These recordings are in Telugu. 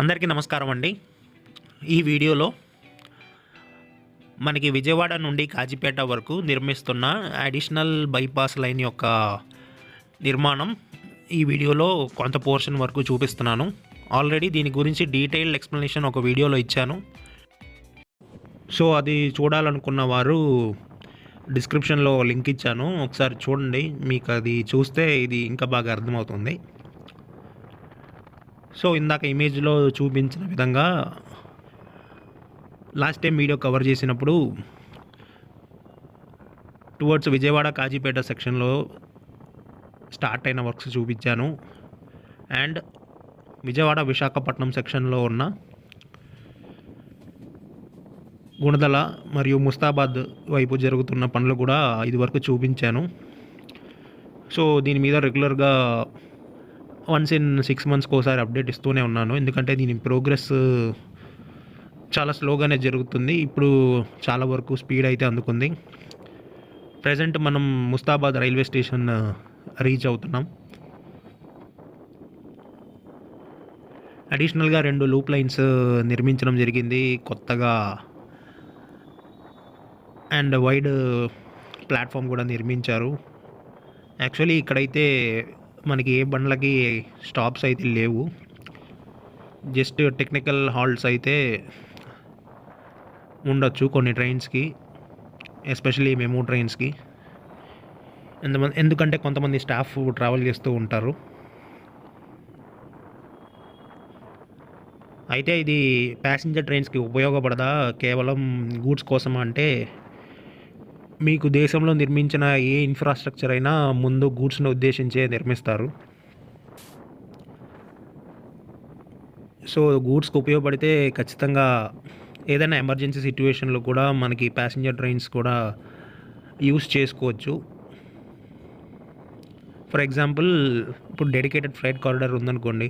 అందరికీ నమస్కారం అండి. ఈ వీడియోలో మనకి విజయవాడ నుండి కాజీపేట వరకు నిర్మిస్తున్న అడిషనల్ బైపాస్ లైన్ యొక్క నిర్మాణం ఈ వీడియోలో కొంత పోర్షన్ వరకు చూపిస్తున్నాను. ఆల్రెడీ దీని గురించి డీటెయిల్డ్ ఎక్స్ప్లెనేషన్ ఒక వీడియోలో ఇచ్చాను. సో అది చూడాలనుకున్న వారు డిస్క్రిప్షన్లో లింక్ ఇచ్చాను. ఒకసారి చూడండి. మీకు అది చూస్తే ఇది ఇంకా బాగా అర్థమవుతుంది. సో ఇందాక ఇమేజ్లో చూపించిన విధంగా లాస్ట్ టైం వీడియో కవర్ చేసినప్పుడు టువర్డ్స్ విజయవాడ కాజీపేట సెక్షన్లో స్టార్ట్ అయిన వర్క్స్ చూపించాను. అండ్ విజయవాడ విశాఖపట్నం సెక్షన్లో ఉన్న గుణదల మరియు ముస్తాబాద్ వైపు జరుగుతున్న పనులు కూడా ఇది వరకు చూపించాను. సో దీని మీద రెగ్యులర్గా వన్స్ ఇన్ సిక్స్ మంత్స్కి ఒకసారి అప్డేట్ ఇస్తూనే ఉన్నాను. ఎందుకంటే దీని ప్రోగ్రెస్ uh, చాలా స్లోగానే జరుగుతుంది. ఇప్పుడు చాలా వరకు స్పీడ్ అయితే అందుకుంది. ప్రజెంట్ మనం Mustabad railway station uh, reach అవుతున్నాం. అడిషనల్గా రెండు లూప్ లైన్స్ uh, నిర్మించడం జరిగింది. కొత్తగా అండ్ వైడ్ ప్లాట్ఫామ్ కూడా నిర్మించారు. యాక్చువల్లీ ఇక్కడైతే మనకి ఏ బండ్లకి స్టాప్స్ అయితే లేవు. జస్ట్ టెక్నికల్ హాల్ట్స్ అయితే ఉండొచ్చు కొన్ని ట్రైన్స్కి ఎస్పెషలీ మెమో ట్రైన్స్కి ఎంతమంది ఎందుకంటే కొంతమంది స్టాఫ్ ట్రావెల్ చేస్తూ ఉంటారు. అయితే ఇది ప్యాసింజర్ ట్రైన్స్కి ఉపయోగపడదా? కేవలం గూడ్స్ కోసం అంటే మీకు దేశంలో నిర్మించిన ఏ ఇన్ఫ్రాస్ట్రక్చర్ అయినా ముందు గూడ్స్ను ఉద్దేశించే నిర్మిస్తారు. సో గూడ్స్కి ఉపయోగపడితే ఖచ్చితంగా ఏదైనా ఎమర్జెన్సీ సిచ్యువేషన్లో కూడా మనకి ప్యాసింజర్ ట్రైన్స్ కూడా యూస్ చేసుకోవచ్చు. ఫర్ ఎగ్జాంపుల్ ఇప్పుడు డెడికేటెడ్ ఫ్లైట్ కారిడార్ ఉందనుకోండి.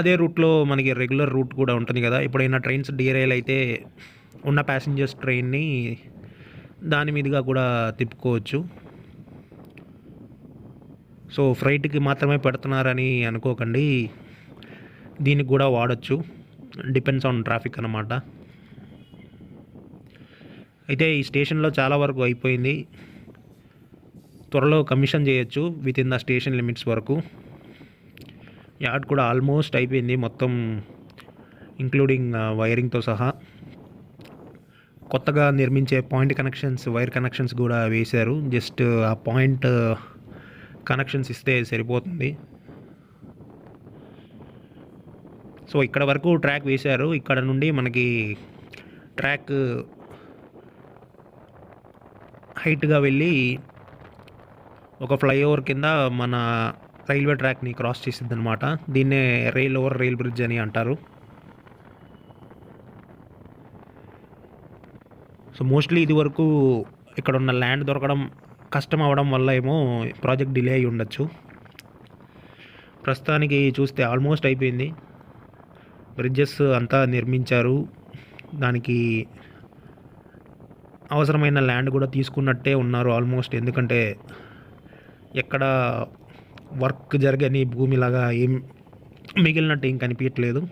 అదే రూట్లో మనకి రెగ్యులర్ రూట్ కూడా ఉంటుంది కదా. ఎప్పుడైనా ట్రైన్స్ డీరైల్ అయితే ఉన్న ప్యాసింజర్స్ ట్రైన్ని దాని మీదుగా కూడా తిప్పుకోవచ్చు. సో ఫ్రైట్కి మాత్రమే పెడుతున్నారని అనుకోకండి. దీనికి కూడా వాడచ్చు. డిపెండ్స్ ఆన్ ట్రాఫిక్ అన్నమాట. అయితే ఈ స్టేషన్లో చాలా వరకు అయిపోయింది. త్వరలో కమిషన్ చేయొచ్చు with in the station limits వరకు. యార్డ్ కూడా ఆల్మోస్ట్ అయిపోయింది మొత్తం ఇంక్లూడింగ్ వైరింగ్తో సహా. కొత్తగా నిర్మించే పాయింట్ కనెక్షన్స్ వైర్ కనెక్షన్స్ కూడా వేశారు. జస్ట్ ఆ పాయింట్ కనెక్షన్స్ ఇస్తే సరిపోతుంది. సో ఇక్కడ వరకు ట్రాక్ వేశారు. ఇక్కడ నుండి మనకి ట్రాక్ హైట్గా వెళ్ళి ఒక ఫ్లైఓవర్ కింద మన రైల్వే ట్రాక్ని క్రాస్ చేసిద్ది అనమాట దీన్నే రైల్ ఓవర్ రైల్ బ్రిడ్జ్ అని అంటారు. సో మోస్ట్లీ ఇది వరకు ఇక్కడ ఉన్న ల్యాండ్ దొరకడం కష్టం అవడం వల్ల ఏమో ప్రాజెక్ట్ డిలే అయి ఉండొచ్చు. ప్రస్తుతానికి చూస్తే ఆల్మోస్ట్ అయిపోయింది. బ్రిడ్జెస్ అంతా నిర్మించారు. దానికి అవసరమైన ల్యాండ్ కూడా తీసుకున్నట్టే ఉన్నారు ఆల్మోస్ట్ ఎందుకంటే ఎక్కడ వర్క్ జరగని భూమిలాగా ఏం మిగిలినట్టు ఏం కనిపించట్లేదు.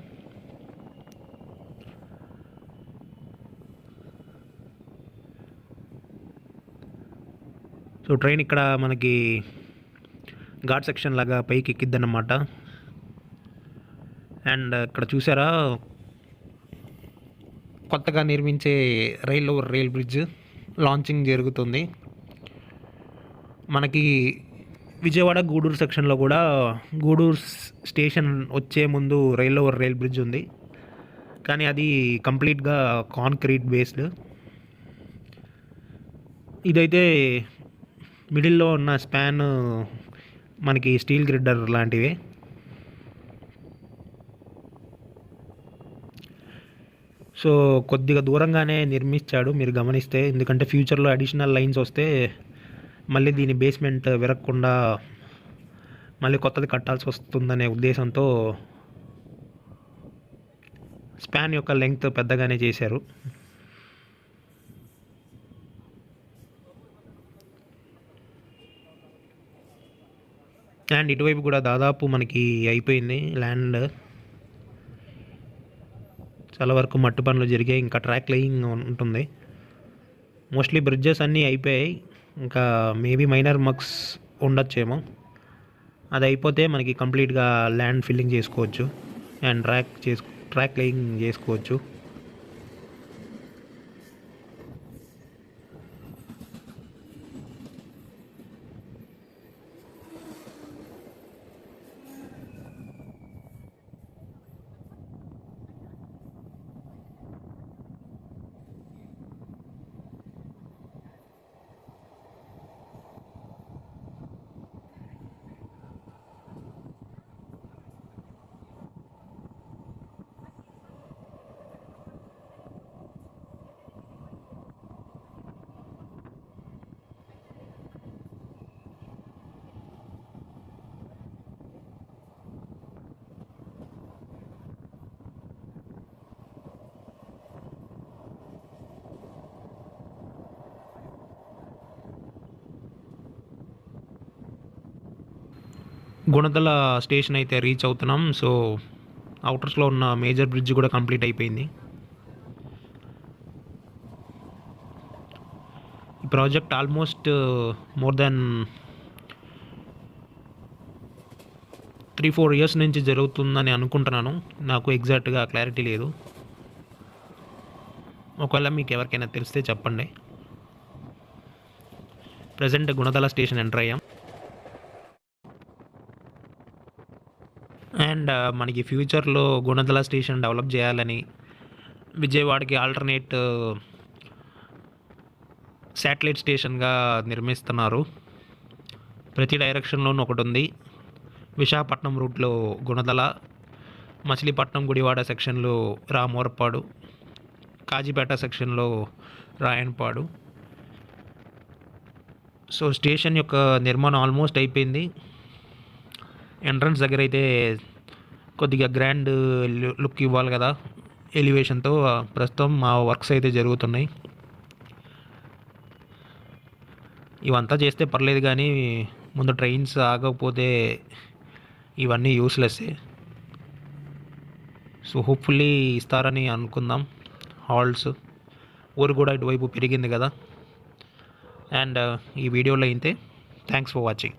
సో ట్రైన్ ఇక్కడ మనకి ఘాట్ సెక్షన్ లాగా పైకి ఎక్కిద్దన్నమాట అండ్ ఇక్కడ చూసారా కొత్తగా నిర్మించే rail over rail bridge launching జరుగుతుంది. మనకి విజయవాడ గూడూరు సెక్షన్లో కూడా గూడూరు స్టేషన్ వచ్చే ముందు రైల్ ఓవర్ రైల్ బ్రిడ్జ్ ఉంది. కానీ అది కంప్లీట్గా కాంక్రీట్ బేస్డ్ ఇదైతే మిడిల్లో ఉన్న స్పాన్ మనకి స్టీల్ గ్రిడ్డర్ లాంటివి. సో కొద్దిగా దూరంగానే నిర్మించాడు మీరు గమనిస్తే. ఎందుకంటే ఫ్యూచర్లో అడిషనల్ లైన్స్ వస్తే మళ్ళీ దీని బేస్మెంట్ విరగకుండా మళ్ళీ కొత్తది కట్టాల్సి వస్తుందనే ఉద్దేశంతో స్పాన్ యొక్క లెంగ్త్ పెద్దగానే చేశారు. అండ్ ఇటువైపు కూడా దాదాపు మనకి అయిపోయింది ల్యాండ్ చాలా వరకు మట్టి పనులు జరిగాయి ఇంకా ట్రాక్ లేయింగ్ ఉంటుంది. మోస్ట్లీ బ్రిడ్జెస్ అన్నీ అయిపోయాయి. ఇంకా మేబీ మైనర్ మక్స్ ఉండొచ్చేమో. అది అయిపోతే మనకి కంప్లీట్గా ల్యాండ్ ఫిల్లింగ్ చేసుకోవచ్చు. అండ్ ట్రాక్ చేసు ట్రాక్ లేయింగ్ చేసుకోవచ్చు. గుణదల స్టేషన్ అయితే రీచ్ అవుతున్నాం. సో అవుటర్స్లో ఉన్న మేజర్ బ్రిడ్జ్ కూడా కంప్లీట్ అయిపోయింది. ఈ project almost more than three four years నుంచి జరుగుతుందని అనుకుంటున్నాను. నాకు ఎగ్జాక్ట్గా క్లారిటీ లేదు. ఒకవేళ మీకు ఎవరికైనా తెలిస్తే చెప్పండి. ప్రజెంట్ గుణదల స్టేషన్ ఎంటర్ అయ్యాం. అండ్ మనకి ఫ్యూచర్లో గుణదల స్టేషన్ డెవలప్ చేయాలని విజయవాడకి ఆల్టర్నేట్ శాటిలైట్ స్టేషన్గా నిర్మిస్తున్నారు. ప్రతి డైరెక్షన్లోనూ ఒకటి ఉంది విశాఖపట్నం రూట్లో గుణదల మచిలీపట్నం గుడివాడ సెక్షన్లో రామోరపాడు కాజీపేట సెక్షన్లో రాయన్పాడు. సో స్టేషన్ యొక్క నిర్మాణం ఆల్మోస్ట్ అయిపోయింది. ఎంట్రన్స్ దగ్గర అయితే కొద్దిగా గ్రాండ్ లుక్ ఇవ్వాలి కదా. ఎలివేషన్తో ప్రస్తుతం మా వర్క్స్ అయితే జరుగుతున్నాయి. ఇవంతా చేస్తే పర్లేదు కానీ ముందు ట్రైన్స్ ఆగకపోతే ఇవన్నీ యూస్లెస్ సో హోప్ఫుల్లీ ఇస్తారని అనుకుందాం. హాల్స్ ఊరు కూడా ఇటువైపు పెరిగింది కదా. అండ్ ఈ వీడియోలో అయితే థ్యాంక్స్ ఫర్ వాచింగ్